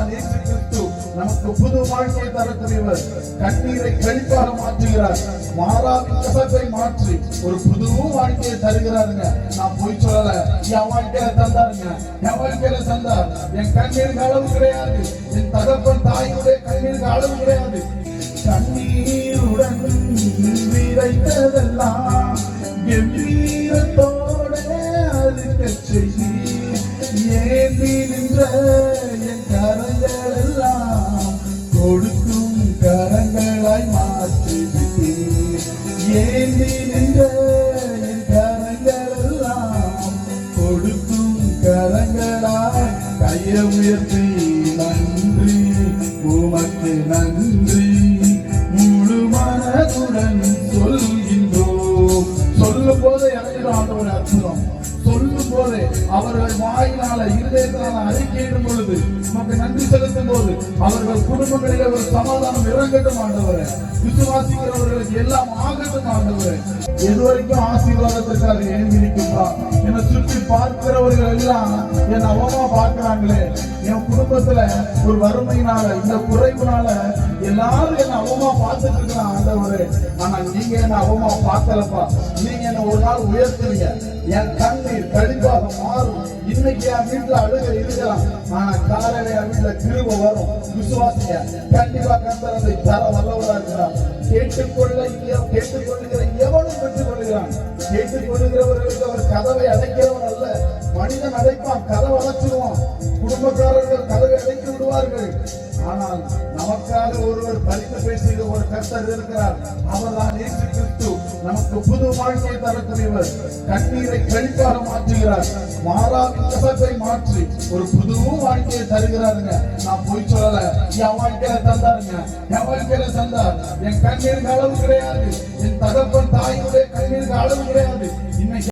அவர்தான் கிறிஸ்து நமக்கு புது வாழ்க்கை தரக்கூடியவர் கண்ணீரை கழிப்பாக மாற்றுகிறார். மாறாவின் கசப்பை மாற்றி ஒரு புது வாழ்க்கையை தருகிறாருங்க. நான் போய் சொல்லல. என் வாழ்க்கையில தந்தாருங்க. என் வாழ்க்கையில தந்தார். என் கண்ணீருக்கு அளவு கிடையாது. என் தகப்பன் தாயுடைய கண்ணீருக்கு அளவு கிடையாது. கண்ணீருடன் விதைத்ததெல்லாம் கம்பீரத்தோட அறுக்கச் செய்ய ஏந்தி நின்ற கொடுக்கும் கரங்களாய் மாற்றி ஏந்தி நின்ற என் கரங்கள் கொடுக்கும் கரங்களாய் கைய உயர்த்தி நன்றி. உமக்கு நன்றி. முழு மனதுடன் சொல்கின்றோம். சொல்லும் போது எனக்கு ஆண்டவன் அற்புதம். போது அவர்கள் வாயினால இருதயத்தினால அறிக்கையிடும் பொழுது நமக்கு நன்றி செலுத்தும் போது அவர்கள் குடும்பங்களிலே ஒரு சமாதானம் இறங்கட்டும் ஆண்டவரே. விசுவாசிக்கிறவர்களுக்கு எல்லாம் ஆகட்டும் ஆண்டவரே. எதுவரைக்கும் ஆசீர்வாதத்திற்காக ஏன் என்னை சுற்றி பார்க்கிறவர்கள் எல்லாம் என் அவமா பார்க்கிறாங்களே. என் குடும்பத்துல ஒரு வறுமையினால இந்த குறைவுனால எல்லாரும் என்ன அவமா பார்த்துட்டு இருக்கிறான் ஆண்டவரே. ஆனா நீங்க என்ன அவமா பார்க்கலப்பா. நீங்க என்ன ஒரு நாள் உயர்த்துறீங்க. என் கழிப்பாக மாறும் இன்னைக்கு என் வீட்டுல அழுக இருக்கலாம் ஆனா காலையில என் வீட்டுல திரும்ப வரும். விசுவாசிங்க கண்டிப்பா கந்தர் அதை தர வல்லவரா இருக்கிறார். கேட்டுக்கொள்ள கேட்டுக்கொள்ளுகிற எவனும் பெற்றுக் கொள்கிறான் கேட்டுக்கொள்ளுகிறவர்களுக்கு அவர் கதவை அடைக்கிறவன் அல்ல. மனிதன் அடைப்பான் கதவை அடைச்சிருவான் குடும்பக்காரர்கள் கதவை அடைத்து விடுவார்கள். ஆனால் நமக்காக ஒருவர் பரிந்து பேசுகிற ஒரு கர்த்தர் இருக்கிறார். அவர்தான் இயேசு கிறிஸ்து. நமக்கு புது வாழ்க்கையை தரக்கூடியவர் கண்ணீரை கழிப்பாக மாற்றுகிறார். மாறாவின் கசப்பை மாற்றி ஒரு புது வாழ்க்கையை தருகிறாருங்க. நான் போய் சொல்லல. என் வாழ்க்கையில தந்தாருங்க. என் வாழ்க்கையில தந்தார். என் கண்ணீருக்கு அளவு கிடையாது. என் தகப்பன் தாயுடைய கண்ணீருக்கு அளவு கிடையாது. இன்னைக்கு